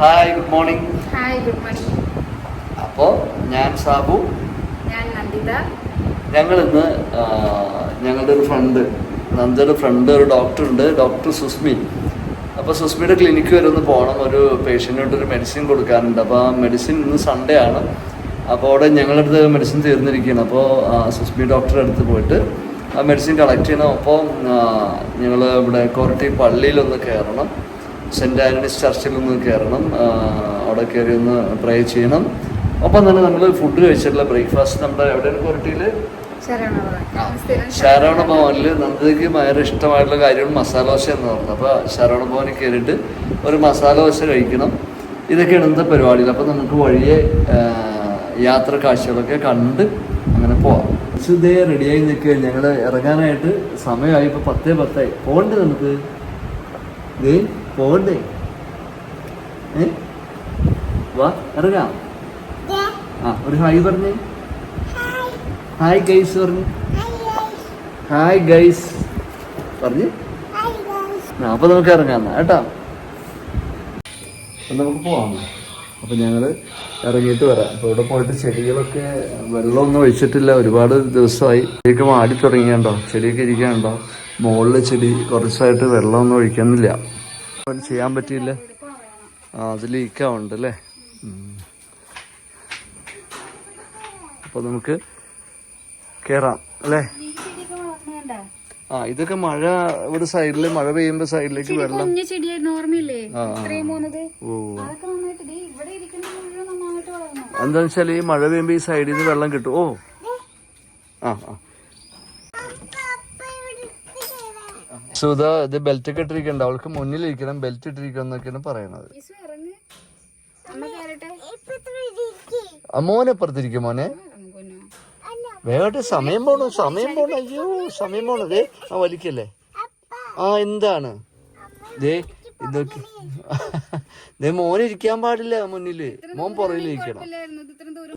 Hi good morning hi good morning അപ്പോൾ ഞാൻ സാബു. ഞാൻ നന്ദിത. ഞങ്ങൾ ഇന്ന് ഞങ്ങളുടെ ഒരു ഫ്രണ്ട് നന്ദയുടെ ഫ്രണ്ട് ഒരു ഡോക്ടർ ഉണ്ട് ഡോക്ടർ സുസ്മി. അപ്പോൾ സുസ്മിയുടെ ക്ലിനിക്ക് വരെ ഒന്ന് പോകണം ഒരു പേഷ്യന്റിനോട്ട് ഒരു മെഡിസിൻ കൊടുക്കാനുണ്ട്. അപ്പോൾ ആ മെഡിസിൻ ഇന്ന് സൺഡേ ആണ്. അപ്പോൾ അവിടെ ഞങ്ങളുടെ അടുത്ത് മെഡിസിൻ തീർന്നിരിക്കുകയാണ് അപ്പോൾ സുസ്മി ഡോക്ടറുടെ അടുത്ത് പോയിട്ട് ആ മെഡിസിൻ കളക്ട് ചെയ്യണം. അപ്പോൾ ഞങ്ങൾ ഇവിടെ കോരട്ടി പള്ളിയിലൊന്ന് കയറണം സെന്റ് ആഗ്നസ് ചർച്ചിൽ നിന്ന് കയറണം. അവിടെ കയറി ഒന്ന് ട്രൈ ചെയ്യണം. ഒപ്പം തന്നെ നമ്മൾ ഫുഡ് കഴിച്ചിട്ടുള്ള ബ്രേക്ക്ഫാസ്റ്റ് നമ്മുടെ എവിടെയാണ് ക്വാറിറ്റിയിൽ ശരവണ ഭവനിൽ നന്ദിക്ക് ഭയങ്കര ഇഷ്ടമായിട്ടുള്ള കാര്യമാണ് മസാല ദോശ എന്ന് പറഞ്ഞത്. അപ്പോൾ ശരവണ ഭവനിൽ കയറിയിട്ട് ഒരു മസാല ദോശ കഴിക്കണം. ഇതൊക്കെയാണ് ഇന്നത്തെ പരിപാടികൾ. അപ്പോൾ നമുക്ക് വഴിയെ യാത്ര കാഴ്ചകളൊക്കെ കണ്ട് അങ്ങനെ പോവാം. ഇതേ റെഡിയായി നിൽക്കുക. ഞങ്ങൾ ഇറങ്ങാനായിട്ട് സമയമായി. ഇപ്പോൾ പത്തേ പത്തായി. പോകണ്ടേ നമുക്ക്? ദേ പോകണ്ടേ? വാ ഇറങ്ങാം? ആ ഒരു ഹായ് പറഞ്ഞേ. ഹായ്. ഗൈസ് പറഞ്ഞു. Hi guys. പറഞ്ഞ്. അപ്പൊ നമുക്ക് ഇറങ്ങാം എന്നാ കേട്ടോ? അപ്പൊ നമുക്ക് പോവാം. അപ്പൊ ഞങ്ങൾ ഇറങ്ങിയിട്ട് വരാം. അപ്പൊ ഇവിടെ പോയിട്ട് ചെടികളൊക്കെ വെള്ളമൊന്നും ഒഴിച്ചിട്ടില്ല. ഒരുപാട് ദിവസമായി. ചെടിയൊക്കെ മാടി തുടങ്ങിയുണ്ടോ? ചെടിയൊക്കെ ഇരിക്കാനുണ്ടോ? മുകളിലെ ചെടി കുറച്ചായിട്ട് വെള്ളമൊന്നും ഒഴിക്കുന്നില്ല. ചെയ്യാൻ പറ്റിയില്ല. ആ അത് ലീക്കാവുണ്ട് അല്ലേ. അപ്പൊ നമുക്ക് കേറാം അല്ലേ? ആ ഇതൊക്കെ മഴ ഇവിടെ സൈഡിൽ മഴ പെയ്യുമ്പോ സൈഡിലേക്ക് വെള്ളം എന്താണെന്ന് വെച്ചാൽ ഈ മഴ പെയ്യുമ്പോ ഈ സൈഡിൽ നിന്ന് വെള്ളം കിട്ടും. ഓ. ആ ആ. സുധ ഇത് ബെൽറ്റ് ഒക്കെ ഇട്ടിരിക്കണ്ട. അവൾക്ക് മുന്നിലിരിക്കണം ബെൽറ്റ് ഇട്ടിരിക്കണം എന്നൊക്കെയാണ് പറയണത് മോനെ? പുറത്തിരിക്കും മോനെ വേറെ സമയം പോണു സമയം പോണു. അയ്യോ സമയം പോണു. ദേ ആ വലിക്കല്ലേ? ആ എന്താണ്? ദേ ഇതൊക്കെ. ദേ മോൻ ഇരിക്കാൻ പാടില്ല മുന്നിൽ. മോൻ പുറകിലിരിക്കണം ദൂരം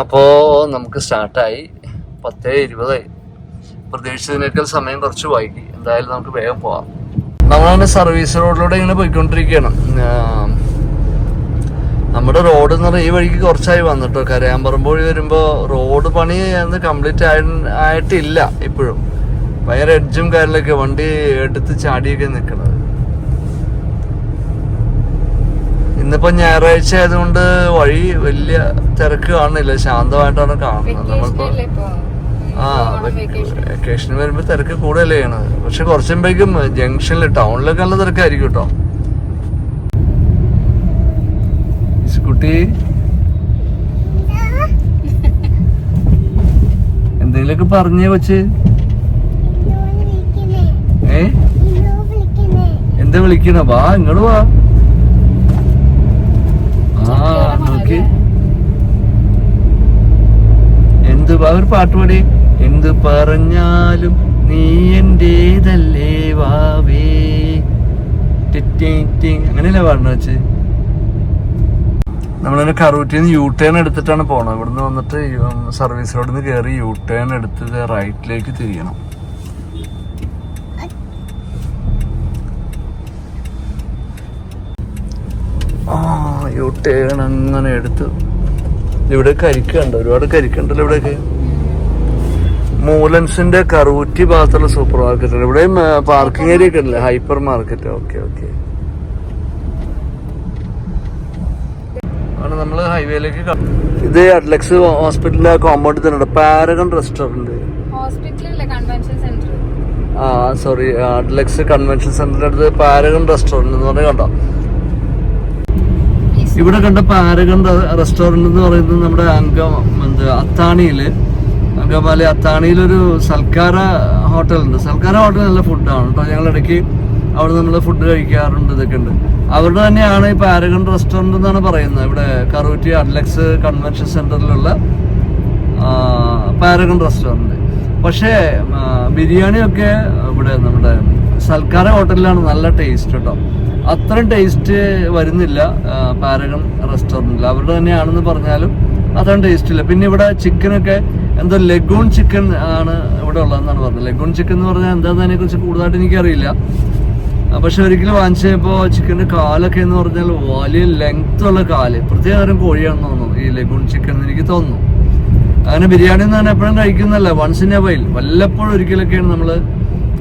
അപ്പോ നമുക്ക് സ്റ്റാർട്ടായി പത്തേ ഇരുപതായി പ്രതീക്ഷിച്ചതിനേക്കാൾ സമയം കുറച്ച് വൈകി. എന്തായാലും നമുക്ക് വേഗം പോവാം. നമ്മളങ്ങനെ സർവീസ് റോഡിലൂടെ ഇങ്ങനെ പോയിക്കൊണ്ടിരിക്കുകയാണ് നമ്മുടെ റോഡ് എന്ന് പറഞ്ഞാൽ ഈ വഴിക്ക് കുറച്ചായി വന്നിട്ടോ. കരയാമ്പറമ്പ് വഴി വരുമ്പോൾ റോഡ് പണി അന്ന് കംപ്ലീറ്റ് ആയി ആയിട്ടില്ല ഇപ്പോഴും. ഭയങ്കര എഡ്ജും കാര്യങ്ങളൊക്കെ വണ്ടി എടുത്ത് ചാടിയൊക്കെ നിൽക്കണത് ഇന്നിപ്പോ ഞായറാഴ്ച ആയതുകൊണ്ട് വഴി വലിയ തിരക്ക് കാണുന്നില്ല ശാന്തമായിട്ടാണ് കാണുന്നത്. നമ്മളിപ്പോ ആ വെക്കേഷൻ വരുമ്പോ തിരക്ക് കൂടുതലേ ചെയ്യണത്? പക്ഷെ കുറച്ചുമ്പോഴേക്കും ജംഗ്ഷനിൽ ടൗണിലൊക്കെ നല്ല തിരക്കായിരിക്കും കേട്ടോ കുട്ടി? എന്തെങ്കിലുമൊക്കെ പറഞ്ഞേ കൊച്ച്. ഏ? എന്താ വിളിക്കണ? വാ ഇങ്ങോട്ട് വാ. ആ നോക്കി. എന്ത് വാ ഒരു പാട്ട് പാടി. എന്ത് പറഞ്ഞാലും നീ എന്റേതല്ലേ വാവേ. അങ്ങനെയല്ലേ പറഞ്ഞു വെച്ച്? നമ്മളിങ്ങനെ കറൂറ്റിൽ നിന്ന് യു ടേൺ എടുത്തിട്ടാണ് പോണത്. ഇവിടുന്ന് വന്നിട്ട് സർവീസ് റോഡിൽ നിന്ന് കയറി യു ടേൺ എടുത്ത് റൈറ്റിലേക്ക് തിരിയണം. ആ യു ടേൺ അങ്ങനെ എടുത്തു. ഇവിടെ കരിക്കണ്ട ഒരുപാട് കരിക്കുണ്ടല്ലോ ഇവിടെയൊക്കെ. മൂലൻസിന്റെ കറൂറ്റി ഭാഗത്തുള്ള സൂപ്പർ മാർക്കറ്റ് ഇവിടെയും പാർക്കിംഗ് ഏരിയ ഒക്കെ ഉണ്ടല്ലേ? ഹൈപ്പർ മാർക്കറ്റ് ഓക്കെ ഓക്കെ ആണ് നമ്മൾ ഹൈവേയിലേക്ക് ഇത് അഡ്ലക്സ് ഹോസ്പിറ്റലിലെ കോമ്പൗണ്ടിൽ തന്നെ പാരഗൺ റെസ്റ്റോറന്റ് ആ സോറി അഡ്ലക്സ് കൺവെൻഷൻ സെന്ററിന്റെ അടുത്ത് പാരഗൺ റെസ്റ്റോറന്റ് എന്ന് പറഞ്ഞാൽ കണ്ടോ? ഇവിടെ കണ്ട പാരഗൺ റെസ്റ്റോറന്റ് എന്ന് പറയുന്നത് നമ്മുടെ അങ്കം എന്ത് അത്താണിയിൽ അങ്കമാലി അത്താണിയിലൊരു സൽക്കാര ഹോട്ടലുണ്ട്. സൽക്കാര ഹോട്ടൽ നല്ല ഫുഡാണ് കേട്ടോ ഞങ്ങൾ ഇടയ്ക്ക് അവിടെ നമ്മൾ ഫുഡ് കഴിക്കാറുണ്ട് ഇതൊക്കെ ഉണ്ട്. അവരുടെ തന്നെയാണ് ഈ പാരഗൺ റെസ്റ്റോറന്റ് എന്നാണ് പറയുന്നത്. ഇവിടെ കറൂറ്റി അഡ്ലക്സ് കൺവെൻഷൻ സെന്ററിലുള്ള പാരഗൺ റെസ്റ്റോറന്റ്. പക്ഷേ ബിരിയാണിയൊക്കെ ഇവിടെ നമ്മുടെ സൽക്കാര ഹോട്ടലിലാണ് നല്ല ടേസ്റ്റ് കേട്ടോ അത്രയും ടേസ്റ്റ് വരുന്നില്ല പാരഗൺ റെസ്റ്റോറന്റിൽ അവരുടെ തന്നെയാണെന്ന് പറഞ്ഞാലും അത്രയും ടേസ്റ്റ് ഇല്ല. പിന്നെ ഇവിടെ ചിക്കനൊക്കെ എന്തോ ലഗൂൺ ചിക്കൻ ആണ് ഇവിടെ ഉള്ളതെന്നാണ് പറഞ്ഞത്. ലഗൂൺ ചിക്കൻ എന്ന് പറഞ്ഞാൽ എന്താണെന്ന് അതിനെ കുറിച്ച് കൂടുതലായിട്ട് എനിക്കറിയില്ല. പക്ഷെ ഒരിക്കലും വാങ്ങിച്ചപ്പോ ചിക്കന്റെ കാലൊക്കെ എന്ന് പറഞ്ഞാൽ വലിയ ലെങ്ത് ഉള്ള കാൽ. പ്രത്യേക തരം കോഴിയാണെന്ന് തോന്നുന്നു. ഈ ലഗൂൺ ചിക്കൻ എന്ന് എനിക്ക് തോന്നുന്നു. അങ്ങനെ ബിരിയാണി എന്ന് പറഞ്ഞാൽ എപ്പോഴും കഴിക്കുന്നല്ല വൺസ് ഇൻ എ വൈൽ വല്ലപ്പോഴും ഒരിക്കലൊക്കെയാണ് നമ്മൾ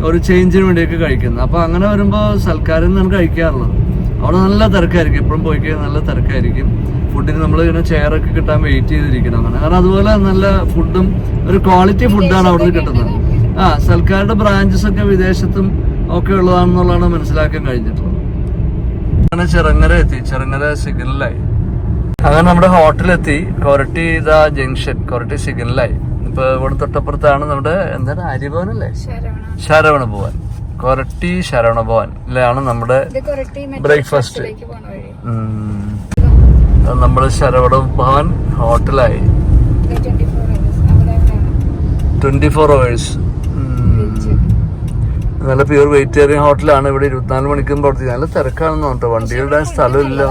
ഒരു ചേഞ്ചിന് വേണ്ടിയൊക്കെ കഴിക്കുന്നത്. അപ്പോൾ അങ്ങനെ വരുമ്പോൾ സൽക്കാരം നിന്നാണ് കഴിക്കാറുള്ളത്. അവിടെ നല്ല തിരക്കായിരിക്കും. എപ്പോഴും പോയി കഴിഞ്ഞാൽ നല്ല തിരക്കായിരിക്കും. ഫുഡിന് നമ്മൾ ഇങ്ങനെ ചെയറൊക്കെ കിട്ടാൻ വെയിറ്റ് ചെയ്തിരിക്കണം അങ്ങനെ. കാരണം അതുപോലെ നല്ല ഫുഡും ഒരു ക്വാളിറ്റി ഫുഡാണ് അവിടെ കിട്ടുന്നത്. ആ സൽക്കാരുടെ ബ്രാഞ്ചസ് ഒക്കെ വിദേശത്തും ഒക്കെ ഉള്ളതാണെന്നുള്ളതാണ് മനസ്സിലാക്കാൻ കഴിഞ്ഞിട്ടുള്ളത്. അങ്ങനെ ചെറുങ്ങര എത്തി. ചെറുങ്ങര സിഗ്നലായി അങ്ങനെ നമ്മുടെ ഹോട്ടലെത്തി കൊരട്ടി ഇതാ ജംഗ്ഷൻ കൊരട്ടി സിഗ്നലായി ഇപ്പൊ ഇവിടെ തൊട്ടപ്പുറത്താണ് നമ്മുടെ എന്താണ്? അല്ലേ ശരവണ. പോവാൻ ഭവൻ. കൊരട്ടി ശരവണ ഭവനിലാണ് നമ്മുടെ ഇത് നമ്മുടെ ശരവണ ഭവൻ ഹോട്ടലായി. ട്വന്റി ഫോർ അവേഴ്സ് നല്ല പ്യൂർ വെജിറ്റേറിയൻ ഹോട്ടലാണ്. ഇവിടെ ഇരുപത്തിനാല് മണിക്കും പ്രവർത്തിക്കുന്നത് നല്ല തിരക്കാണെന്ന് പറഞ്ഞിട്ട് വണ്ടികളുടെ സ്ഥലമില്ല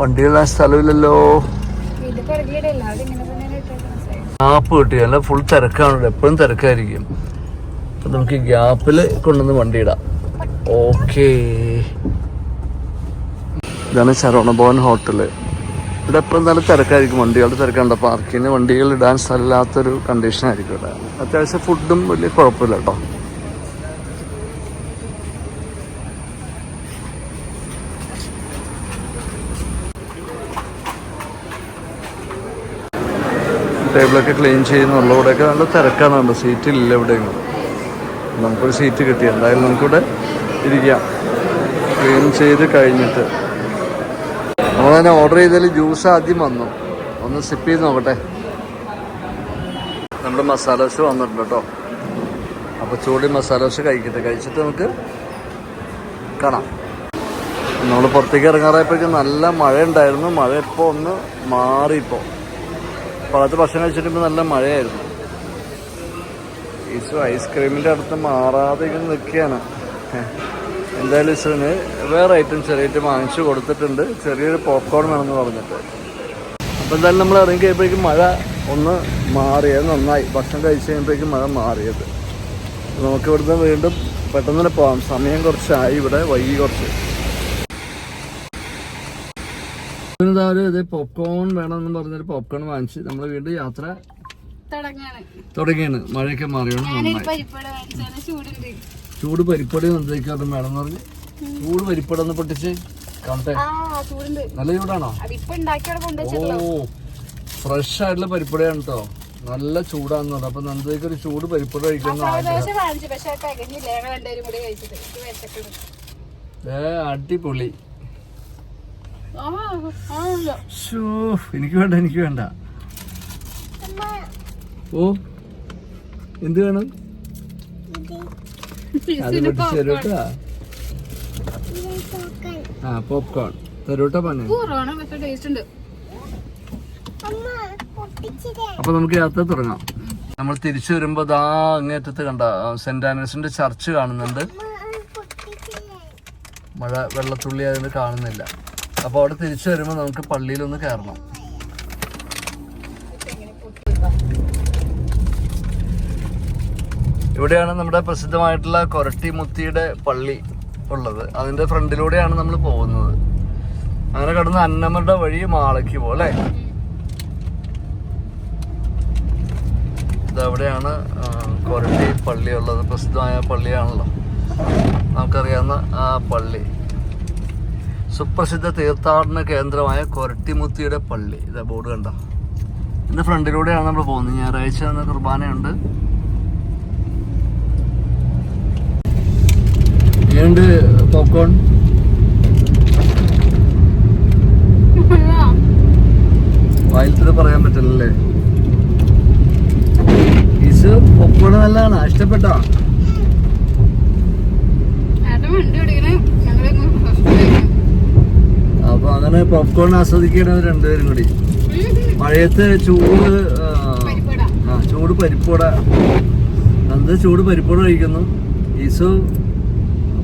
വണ്ടികളുടെ സ്ഥലമില്ലല്ലോ. ഗ്യാപ്പ് കിട്ടി. നല്ല ഫുൾ തിരക്കാണ്. എപ്പോഴും തിരക്കായിരിക്കും. അപ്പൊ നമുക്ക് ഗ്യാപ്പിൽ കൊണ്ടുവന്ന് വണ്ടി ഇടാം. ഓക്കേ ഇതാണ് ശരവണഭവൻ ഹോട്ടൽ. ഇവിടെ എപ്പോഴും നല്ല തിരക്കായിരിക്കും. വണ്ടികളുടെ തിരക്കുണ്ട് പാർക്കിന് വണ്ടികൾ ഇടാൻ സ്ഥലമില്ലാത്തൊരു കണ്ടീഷൻ ആയിരിക്കും ഇവിടെ അത്യാവശ്യം ഫുഡും വലിയ കുഴപ്പമില്ല കേട്ടോ. ടേബിളൊക്കെ ക്ലീൻ ചെയ്യുന്നുള്ളൂ. ഇവിടെയൊക്കെ നല്ല തിരക്കാണ് സീറ്റ് ഇല്ല എവിടെയെങ്കിലും. നമുക്കൊരു സീറ്റ് കിട്ടി. എന്തായാലും നമുക്കിവിടെ ഇരിക്കാം. ക്ലീൻ ചെയ്ത് കഴിഞ്ഞിട്ട്. നമ്മൾ തന്നെ ഓർഡർ ചെയ്തതിൽ ജ്യൂസ് ആദ്യം വന്നു. ഒന്ന് സിപ്പ് ചെയ്ത് നോക്കട്ടെ. നമ്മുടെ മസാല ദോശ വന്നിട്ടുണ്ട് കേട്ടോ അപ്പോൾ ചൂടി മസാല ദോശ കഴിക്കട്ടെ. കഴിച്ചിട്ട് നമുക്ക് കാണാം. നമ്മൾ പുറത്തേക്ക് ഇറങ്ങാറായപ്പോഴേക്കും നല്ല മഴ ഉണ്ടായിരുന്നു മഴ ഇപ്പോൾ ഒന്ന് മാറിയിപ്പോൾ ഭാഗത്ത് ഭക്ഷണം കഴിച്ചിട്ട് നല്ല മഴയായിരുന്നു. ഈസു ഐസ്ക്രീമിന്റെ അടുത്ത് മാറാതെ ഇങ്ങനെ നിൽക്കുകയാണ്. എന്തായാലും ഈസുവിന് വേറെ ഐറ്റം ചെറിയ ഐറ്റം വാങ്ങിച്ചു കൊടുത്തിട്ടുണ്ട്. ചെറിയൊരു പോപ്കോൺ വേണമെന്ന് പറഞ്ഞിട്ട്. അപ്പോൾ എന്തായാലും നമ്മൾ ഇറങ്ങി കഴിയുമ്പോഴേക്കും മഴ ഒന്ന് മാറിയത് നന്നായി. ഭക്ഷണം കഴിച്ച് കഴിയുമ്പോഴേക്കും മഴ മാറിയത്. നമുക്ക് ഇവിടുന്ന് വീണ്ടും പെട്ടെന്ന് തന്നെ പോകാം. സമയം കുറച്ചായി. ഇവിടെ വൈകി കുറച്ച്. ഇതാ ഒരു ഇത് പോപ്കോൺ വേണമെന്ന് പറഞ്ഞൊരു പോപ്കോൺ വാങ്ങിച്ച് നമ്മൾ വീണ്ടും യാത്ര തുടങ്ങിയാണ്. മഴയൊക്കെ മാറിയാണ് നന്നായി. ചൂട് പരിപ്പടി എന്തൊക്കെയാണ് എന്ന് പറഞ്ഞ് ചൂട് പരിപ്പടി ഒന്ന് പൊട്ടിച്ച് കാണട്ടെ. നല്ല ചൂടാണോ? ഓ ഫ്രഷ് ആയിട്ടുള്ള പരിപ്പടിയാണ് കേട്ടോ നല്ല ചൂടാന്ന് പറഞ്ഞു. അപ്പൊ നന്ദിക്ക് ഒരു ചൂട് പരിപ്പടി കഴിക്കണം ഏ അടിപൊളി. എനിക്ക് വേണ്ട എനിക്ക് വേണ്ട. ഓ എന്ത് വേണം? അത് പൊട്ടിച്ച് ആ പോപ്കോൺ തരൂട്ടോ പണി പക്ഷെ ടേസ്റ്റ് ഉണ്ട്. അപ്പൊ നമുക്ക് യാത്ര തുടങ്ങാം. നമ്മൾ തിരിച്ചു വരുമ്പോ ദാ അങ്ങേറ്റത്ത് കണ്ട സെന്റ് ആനീസിന്റെ ചർച്ച് കാണുന്നുണ്ട്. മഴ വെള്ളത്തുള്ളി അതിന് കാണുന്നില്ല. അപ്പൊ അവിടെ തിരിച്ചു വരുമ്പോ നമുക്ക് പള്ളിയിലൊന്ന് കയറണം ഇവിടെയാണ് നമ്മുടെ പ്രസിദ്ധമായിട്ടുള്ള കൊരട്ടി മുത്തിയുടെ പള്ളി ഉള്ളത്. അതിന്റെ ഫ്രണ്ടിലൂടെയാണ് നമ്മൾ പോകുന്നത്. അങ്ങനെ കടന്ന് അന്നമ്മയുടെ വഴി മാളയ്ക്ക് പോലെ ഇതവിടെയാണ് കൊരട്ടി പള്ളി ഉള്ളത്. പ്രസിദ്ധമായ പള്ളിയാണല്ലോ. നമുക്കറിയാവുന്ന ആ പള്ളി. സുപ്രസിദ്ധ തീർത്ഥാടന കേന്ദ്രമായ കൊരട്ടിമുത്തിയുടെ പള്ളി. ഇതാ ബോർഡ് കണ്ട? ഇതിന്റെ ഫ്രണ്ടിലൂടെയാണ് നമ്മൾ പോകുന്നത്. ഞായറാഴ്ച കുർബാനയുണ്ട്. ഏണ്ട് പോപ്കോൺ വായിലത്തത് പറയാൻ പറ്റില്ലല്ലേ? ഈസ് പോപ്കോൺ നല്ലതാണ് ഇഷ്ടപ്പെട്ടോ? അപ്പൊ അങ്ങനെ പോപ്കോൺ ആസ്വദിക്കണം രണ്ടുപേരും കൂടി. മഴയത്ത് ചൂട് ആ ചൂട് പരിപ്പൂട നന്ദ ചൂട് പരിപ്പൂട കഴിക്കുന്നു. ഈസു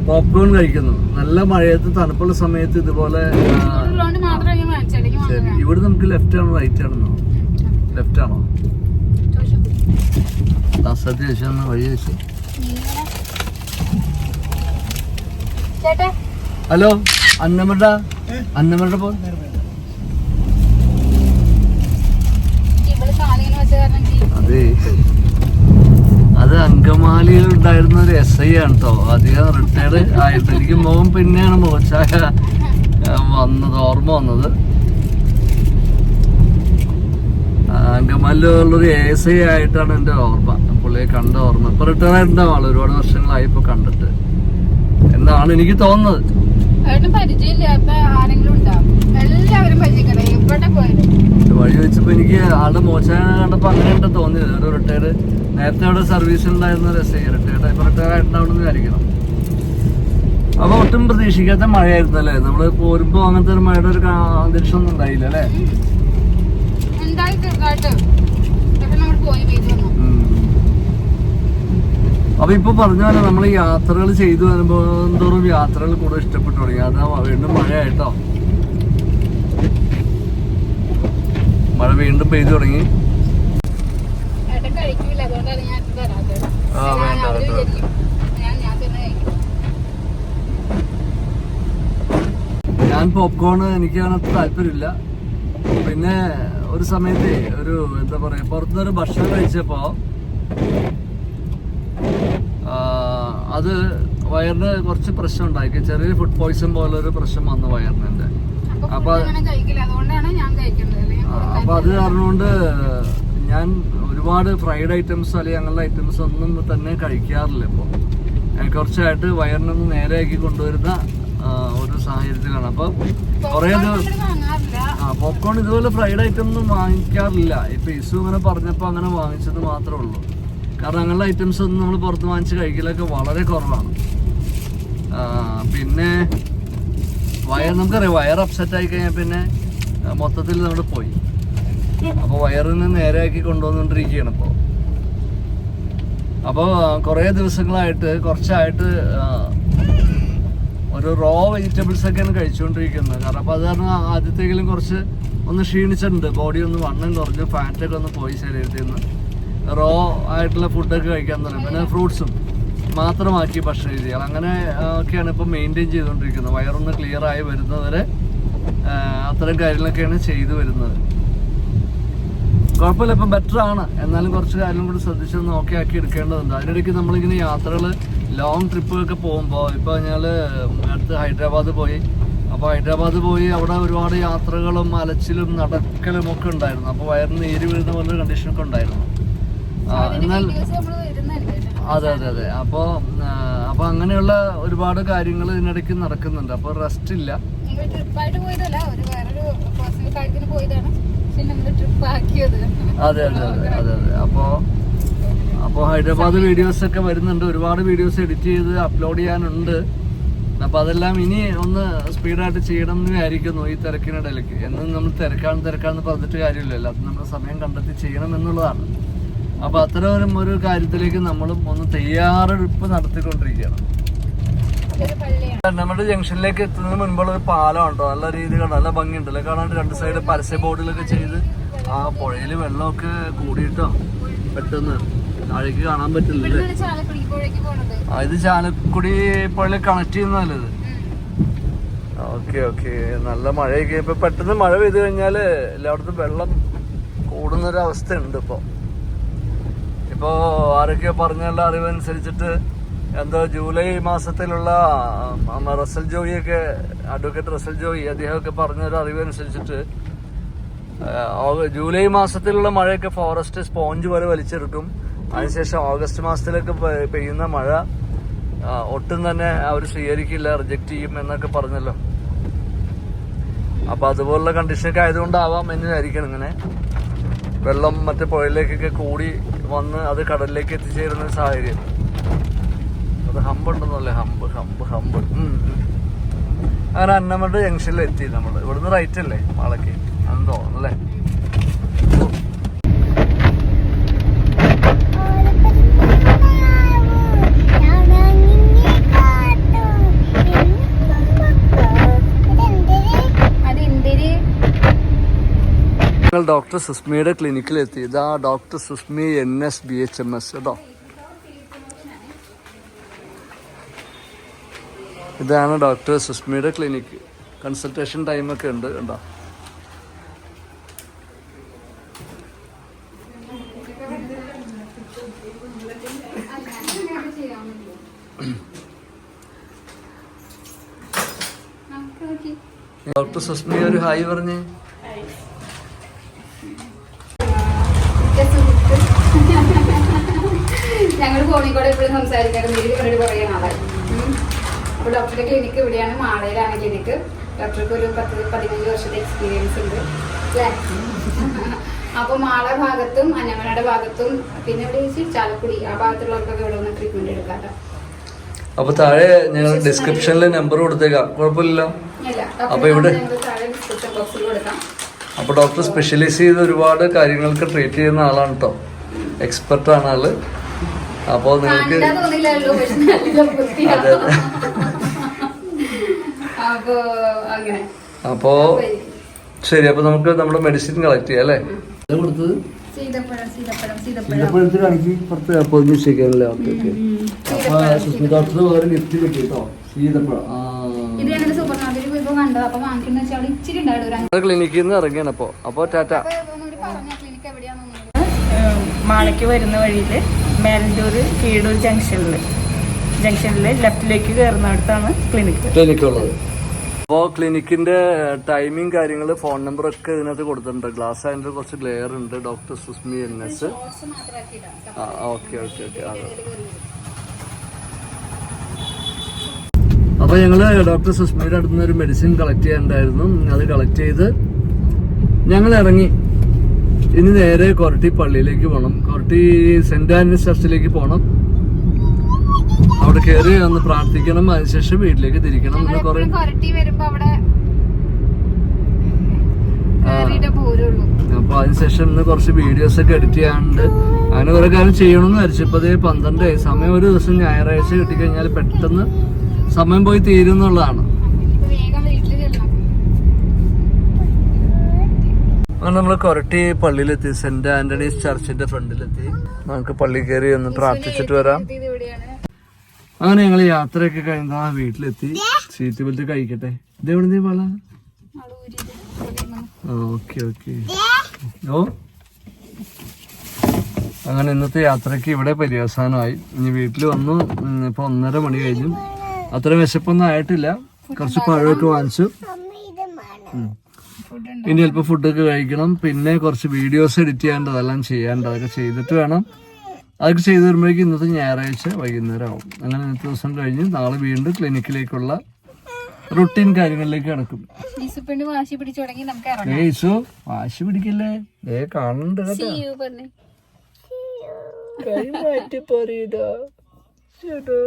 പോപ്കോൺ കഴിക്കുന്നു. നല്ല മഴയത്ത് തണുപ്പുള്ള സമയത്ത് ഇതുപോലെ ഇവിടെ നമുക്ക് ലെഫ്റ്റ് ആണോ റൈറ്റ് ആണെന്നോ? ലെഫ്റ്റ് ആണോ? ആ സത്യ വഴി ചേട്ടാ. ഹലോ അന്നമ്മട? അന്നമ്മട പോ വെച്ച അതെ. അത് അങ്കമാലിയിൽ ഉണ്ടായിരുന്ന ഒരു എസ് ഐ ആണ് കേട്ടോ അദ്ദേഹം റിട്ടയർഡ് ആയിട്ട് എനിക്ക് മോൻ പിന്നെയാണ് മോശായ വന്നത് ഓർമ്മ വന്നത്. അങ്കമാലിലുള്ളൊരു എസ് ഐ ആയിട്ടാണ് എന്റെ ഓർമ്മ. പുള്ളിയെ കണ്ട ഓർമ്മ. ഇപ്പൊ റിട്ടയർ ആയിട്ടുണ്ടാവും ആൾ ഒരുപാട് വർഷങ്ങളായി ഇപ്പൊ കണ്ടിട്ട്. എന്നാണ് എനിക്ക് തോന്നുന്നത്. പരിചയമില്ല. ആരെങ്കിലും ഉണ്ടാവും? എല്ലാവരും പരിചയക്കണേ എവിടെ പോയാലും. വഴി വെച്ചപ്പോ എനിക്ക് ആളുടെ മോശം കണ്ടപ്പോ അങ്ങനെ ഉണ്ട് തോന്നിയത് ഒരു റിട്ടയർഡ് നേരത്തെ അവിടെ സർവീസ് ഉണ്ടായിരുന്ന രസം. റിട്ടയർഡ് ഇപ്പൊ റിട്ടയർ ആയിട്ടുണ്ടാവണമെന്ന് വിചാരിക്കണം. അപ്പൊ ഒട്ടും പ്രതീക്ഷിക്കാത്ത മഴയായിരുന്നു അല്ലേ? നമ്മൾ പോരുമ്പോ അങ്ങനത്തെ ഒരു മഴയുടെ ഒരു അന്തരീക്ഷം ഒന്നും ഉണ്ടായില്ല അല്ലേ. അപ്പൊ ഇപ്പൊ പറഞ്ഞ പോലെ നമ്മൾ യാത്രകൾ ചെയ്തു വരുമ്പോ തോറും യാത്രകൾ കൂടുതൽ ഇഷ്ടപ്പെട്ടു തുടങ്ങി. അതാ വീണ്ടും മഴയായിട്ടോ? മഴ വീണ്ടും പെയ്തു തുടങ്ങി. ആ, വേണ്ട, വേണ്ട. ഞാൻ പോപ്കോൺ എനിക്ക് അതിനകത്ത് താല്പര്യമില്ല. പിന്നെ ഒരു സമയത്ത് ഒരു എന്താ പറയാ പുറത്തുനിന്നൊരു ഭക്ഷണം കഴിച്ചപ്പോ അത് വയറിന് കുറച്ച് പ്രശ്നം ഉണ്ടാക്കി ചെറിയ ഫുഡ് പോയിസൺ പോലെ ഒരു പ്രശ്നം വന്നു വയറിന് ഞാൻ അപ്പൊ അപ്പൊ- അത് കാരണമുണ്ട് ഞാൻ ഒരുപാട് ഫ്രൈഡ് ഐറ്റംസ് അല്ലെങ്കിൽ അങ്ങനെയുള്ള ഐറ്റംസ് ഒന്നും തന്നെ കഴിക്കാറില്ല ഇപ്പോൾ ഞാൻ കുറച്ചായിട്ട് വയറിനൊന്ന് നേരെയാക്കി കൊണ്ടുവരുന്ന ഒരു സാഹചര്യത്തിലാണ്. അപ്പൊ കുറേ ദിവസം ആ പോപ്കോൺ ഇതുപോലെ ഫ്രൈഡ് ഐറ്റം ഒന്നും വാങ്ങിക്കാറില്ല. ഇപ്പൊ ഇസു അങ്ങനെ പറഞ്ഞപ്പോൾ അങ്ങനെ വാങ്ങിച്ചത് മാത്രമേ ഉള്ളൂ. കാരണം അങ്ങനെയുള്ള ഐറ്റംസ് ഒന്നും നമ്മൾ പുറത്ത് വാങ്ങിച്ച് കഴിക്കലൊക്കെ വളരെ കുറവാണ്. പിന്നെ വയർ നമുക്കറിയാം വയർ അപ്സെറ്റ് ആയി കഴിഞ്ഞാൽ പിന്നെ മൊത്തത്തിൽ നമ്മൾ പോയി. അപ്പോൾ വയറിന് നേരെയാക്കി കൊണ്ടുവന്നുകൊണ്ടിരിക്കുകയാണ് ഇപ്പോൾ അപ്പോൾ കുറേ ദിവസങ്ങളായിട്ട് കുറച്ചായിട്ട് ഒരു റോ വെജിറ്റബിൾസ് ഒക്കെയാണ് കഴിച്ചുകൊണ്ടിരിക്കുന്നത് കാരണം അപ്പോൾ അത് കാരണം ആദ്യത്തേക്കിലും കുറച്ച് ഒന്ന് ക്ഷീണിച്ചിട്ടുണ്ട്. ബോഡി ഒന്ന് വണ്ണം കുറഞ്ഞു ഫാറ്റൊക്കെ ഒന്ന് പോയി ശരീരത്തിൽ നിന്ന്. റോ ആയിട്ടുള്ള ഫുഡൊക്കെ കഴിക്കാൻ തുടങ്ങി. പിന്നെ ഫ്രൂട്ട്സും മാത്രമാക്കി ഭക്ഷണ രീതികൾ അങ്ങനെ ഒക്കെയാണ് ഇപ്പോൾ മെയിന്റെയിൻ ചെയ്തുകൊണ്ടിരിക്കുന്നത് വയറൊന്ന് ക്ലിയർ ആയി വരുന്നവരെ അത്തരം കാര്യങ്ങളൊക്കെയാണ് ചെയ്തു വരുന്നത്. കുഴപ്പമില്ല ഇപ്പം ബെറ്റർ ആണ്. എന്നാലും കുറച്ച് കാര്യം കൂടി ശ്രദ്ധിച്ചൊന്ന് ഓക്കെ ആക്കി എടുക്കേണ്ടതുണ്ട്. അതിനിടയ്ക്ക് നമ്മളിങ്ങനെ യാത്രകൾ ലോങ് ട്രിപ്പുകളൊക്കെ പോകുമ്പോൾ ഇപ്പോൾ ഞങ്ങൾ അടുത്ത് ഹൈദരാബാദ് പോയി. അപ്പോൾ ഹൈദരാബാദ് പോയി അവിടെ ഒരുപാട് യാത്രകളും അലച്ചിലും നടക്കലും ഒക്കെ ഉണ്ടായിരുന്നു. അപ്പോൾ വയറിന് നീര് വീഴുന്ന പോലെ കണ്ടീഷനൊക്കെ ഉണ്ടായിരുന്നു. എന്നാൽ? അതെ അതെ അതെ. അപ്പോൾ അപ്പോൾ അങ്ങനെയുള്ള ഒരുപാട് കാര്യങ്ങൾ ഇതിനിടയ്ക്ക് നടക്കുന്നുണ്ട്. അപ്പോൾ റെസ്റ്റ് ഇല്ല. പോയതല്ല ഒരു വേറൊരു പോയതാണ്. അതെ. അതെ അതെ അതെ അതെ അപ്പോ അപ്പോ ഹൈദരാബാദ് വീഡിയോസ് ഒക്കെ വരുന്നുണ്ട്. ഒരുപാട് വീഡിയോസ് എഡിറ്റ് ചെയ്ത് അപ്ലോഡ് ചെയ്യാനുണ്ട്. അപ്പൊ അതെല്ലാം ഇനി ഒന്ന് സ്പീഡായിട്ട് ചെയ്യണം എന്ന് വിചാരിക്കുന്നു ഈ തിരക്കിനിടയിലേക്ക് എന്നും നമ്മൾ തിരക്കാണ് തിരക്കാണെന്ന് പറഞ്ഞിട്ട് കാര്യമില്ലല്ലോ. അത് നമ്മൾ സമയം കണ്ടെത്തി ചെയ്യണം എന്നുള്ളതാണ്. അപ്പൊ അത്തരം ഒരു കാര്യത്തിലേക്ക് നമ്മളും ഒന്ന് തയ്യാറെടുപ്പ് നടത്തിക്കൊണ്ടിരിക്കുകയാണ്. നമ്മുടെ ജംഗ്ഷനിലേക്ക് എത്തുന്നതിന് മുൻപുള്ള ഒരു പാലം ഉണ്ടോ? നല്ല രീതിയിൽ നല്ല ഭംഗിയുണ്ടല്ലോ. കാണാൻ രണ്ട് സൈഡ് പരസ്യ ബോർഡിലൊക്കെ ചെയ്ത് ആ പുഴയിൽ വെള്ളമൊക്കെ കൂടിയിട്ടോ? പെട്ടെന്ന് താഴേക്ക് കാണാൻ പറ്റില്ലല്ലേ? ആ, ഇത് ചാലക്കുടി പുഴയിൽ കണക്ട് ചെയ്യുന്നതല്ലേ ഇത് ഉം. Okay okay. നല്ല മഴയൊക്കെ. ഇപ്പൊ പെട്ടെന്ന് മഴ പെയ്തു കഴിഞ്ഞാൽ എല്ലായിടത്തും വെള്ളം അവസ്ഥ ഉണ്ട് ഇപ്പൊ. ഇപ്പോ ആരൊക്കെയോ പറഞ്ഞുള്ള അറിവനുസരിച്ചിട്ട് എന്തോ ജൂലൈ മാസത്തിലുള്ള റസൽ ജോയിയൊക്കെ അഡ്വക്കേറ്റ് റസൽ ജോയി അദ്ദേഹമൊക്കെ പറഞ്ഞൊരു അറിവനുസരിച്ചിട്ട് ജൂലൈ മാസത്തിലുള്ള മഴയൊക്കെ ഫോറസ്റ്റ് സ്പോഞ്ച് പോലെ വലിച്ചെടുക്കും. അതിനുശേഷം ഓഗസ്റ്റ് മാസത്തിലൊക്കെ പെയ്യുന്ന മഴ ഒട്ടും തന്നെ അവർ സ്വീകരിക്കില്ല റിജക്ട് ചെയ്യും എന്നൊക്കെ പറഞ്ഞല്ലോ. അപ്പൊ അതുപോലുള്ള കണ്ടീഷനൊക്കെ ആയതുകൊണ്ടാവാം എന്ന് വിചാരിക്കണം ഇങ്ങനെ. വെള്ളം മറ്റേ പുഴയിലേക്കൊക്കെ കൂടി വന്ന് അത് കടലിലേക്ക് എത്തിച്ചേരുന്ന സാഹചര്യം. അത് ഹമ്പുണ്ടെന്നല്ലേ ഹമ്പ് ഹമ്പ് ഹമ്പ്. അങ്ങനെ അന്നമയുടെ ജംഗ്ഷനിൽ എത്തി നമ്മൾ ഇവിടുന്ന് റൈറ്റ് അല്ലേ? മാളക്ക്. തോന്നുന്നു അല്ലേ? ഞങ്ങൾ ഡോക്ടർ സുസ്മിയുടെ ക്ലിനിക്കിൽ എത്തി. ഇതാ doctor Susmi N S B H M S. കേട്ടോ. ഇതാണ് ഡോക്ടർ സുസ്മിയുടെ ക്ലിനിക്ക് കൺസൾട്ടേഷൻ ടൈമൊക്കെ ഉണ്ട് ഉണ്ടോ ഡോക്ടർ സുസ്മി ഒരു ഹായ് പറഞ്ഞേ. ഞങ്ങൾ കോഴിക്കോട് കൂടെ എപ്പോഴും സംസാരിക്കാറുണ്ട് കണ്ടിട്ട് കുറേ നാളായി. അപ്പൊ ഡോക്ടറുടെ ക്ലിനിക്ക് ഇവിടെയാണ് മാളയിലാണ് ക്ലിനിക്ക് ഡോക്ടർക്ക് ഒരു പത്ത് പതിനഞ്ച് വർഷത്തെ എക്സ്പീരിയൻസ് ഉണ്ട്. അല്ലേ? അപ്പൊ മാള ഭാഗത്തും അന്നമനയുടെ ഭാഗത്തും പിന്നെ ഇവിടെ ചാലക്കുടി ആ ഭാഗത്തുള്ളവർക്കൊക്കെ ഇവിടെ വന്ന് ട്രീറ്റ്മെന്റ് എടുക്കാട്ടോ അപ്പൊ താഴെ ഞങ്ങൾ ഡിസ്ക്രിപ്ഷനിൽ നമ്പർ കൊടുത്തേക്കാം. കുഴപ്പമില്ലല്ലോ? ഇല്ല. അപ്പൊ ഇവിടെ- അപ്പൊ ഡോക്ടർ സ്പെഷ്യലൈസ് ചെയ്ത് ഒരുപാട് കാര്യങ്ങൾക്ക് ട്രീറ്റ് ചെയ്യുന്ന ആളാണ് കേട്ടോ എക്സ്പെർട്ട് ആണ് ആൾ. അപ്പോൾ നിങ്ങൾക്ക് അതെ. അപ്പൊ അപ്പോ ശരി അപ്പൊ നമുക്ക് നമ്മുടെ മെഡിസിൻ കളക്ട് ചെയ്യാം അല്ലേ? കൊടുത്തത്? സീതപ്പഴത്തിൽ കാണിക്ക് പുറത്ത് ഓക്കെ ഓക്കെ. അപ്പൊ വേറെ കിട്ടി കേട്ടോ. സീതപ്പഴം. ആ. ക്ലിനിക്കിൽ നിന്ന് ഇറങ്ങിയാണ് അപ്പോ അപ്പോ. ടാറ്റ. മാളയ്ക്ക് വരുന്ന വഴിയിൽ മേലൂര് കീഴൂർ ജംഗ്ഷനിൽ ജംഗ്ഷനിൽ ലെഫ്റ്റിലേക്ക് കയറുന്നിടത്താണ് ക്ലിനിക്ക് ക്ലിനിക്ക് ഉള്ളത്. അപ്പോൾ ക്ലിനിക്കിന്റെ ടൈമിംഗ് കാര്യങ്ങൾ ഫോൺ നമ്പർ ഒക്കെ ഇതിനകത്ത് കൊടുത്തിട്ടുണ്ട്. ഗ്ലാസ് അതിന്റെ കുറച്ച് ഗ്ലെയർ ഉണ്ട് ഡോക്ടർ സുസ്മി എൻ എസ്. ആ ഓക്കെ ഓക്കെ ഓക്കെ അതെ. അപ്പോൾ ഞങ്ങൾ ഡോക്ടർ സുസ്മിയുടെ അടുത്ത് നിന്ന് ഒരു മെഡിസിൻ കളക്ട് ചെയ്യാനുണ്ടായിരുന്നു. അത് കളക്ട് ചെയ്ത് ഞങ്ങൾ ഇറങ്ങി. ഇനി നേരെ കൊരട്ടി പള്ളിയിലേക്ക് പോകണം കൊരട്ടി സെന്റ് ആൻഡ്രീസ് ചർച്ചിലേക്ക് പോകണം അവിടെ കയറി ഒന്ന് പ്രാർത്ഥിക്കണം അതിനുശേഷം വീട്ടിലേക്ക് തിരിക്കണം എന്ന് കുറെ അപ്പൊ അതിനുശേഷം ഇന്ന് കുറച്ച് വീഡിയോസ് ഒക്കെ എഡിറ്റ് ചെയ്യാനുണ്ട്. അങ്ങനെ കുറെ കാര്യം ചെയ്യണമെന്ന് വിചാരിച്ചപ്പോ അതേ പന്ത്രണ്ട് സമയം ഒരു ദിവസം ഞായറാഴ്ച കിട്ടിക്കഴിഞ്ഞാൽ പെട്ടെന്ന് സമയം പോയി തീരും എന്നുള്ളതാണ്. ഇപ്പൊ അങ്ങനെ നമ്മൾ കൊരട്ടി പള്ളിയിലെത്തി. സെന്റ് ആന്റണീസ് ചർച്ചിന്റെ ഫ്രണ്ടിലെത്തി. നമുക്ക് പള്ളി കയറി ഒന്ന് പ്രാർത്ഥിച്ചിട്ട് വരാം. അങ്ങനെ ഞങ്ങൾ യാത്രയൊക്കെ കഴിഞ്ഞ ആ വീട്ടിലെത്തി. സീറ്റ് ബെൽറ്റ് കഴിക്കട്ടെ. ഇതെവിടെ നീ വള. Okay okay. ഓ. അങ്ങനെ ഇന്നത്തെ യാത്രയ്ക്ക് ഇവിടെ പര്യവസാനമായി. ഇനി വീട്ടിൽ വന്നു. ഇപ്പൊ ഒന്നര മണി കഴിഞ്ഞു. അത്ര വിശപ്പൊന്നും ആയിട്ടില്ല. കുറച്ച് പഴമൊക്കെ വാങ്ങിച്ചു. ഇനി ചിലപ്പോൾ ഫുഡൊക്കെ കഴിക്കണം. പിന്നെ കുറച്ച് വീഡിയോസ് എഡിറ്റ് ചെയ്യേണ്ടത് അതെല്ലാം ചെയ്യേണ്ടത്. അതൊക്കെ ചെയ്തിട്ട് വേണം. അതൊക്കെ ചെയ്ത് വരുമ്പോഴേക്കും ഇന്നത്തെ ഞായറാഴ്ച വൈകുന്നേരം ആവും അങ്ങനെ ഇന്നത്തെ ദിവസം കഴിഞ്ഞ് നാളെ വീണ്ടും ക്ലിനിക്കിലേക്കുള്ള റുട്ടീൻ കാര്യങ്ങളിലേക്ക് കിടക്കും. ഈസുപ്പെണ്ണി വാശി പിടിക്കല്ലേ? ഏ കാണുന്നുണ്ട്. കൈ മാറ്റി ചേട്ടാ.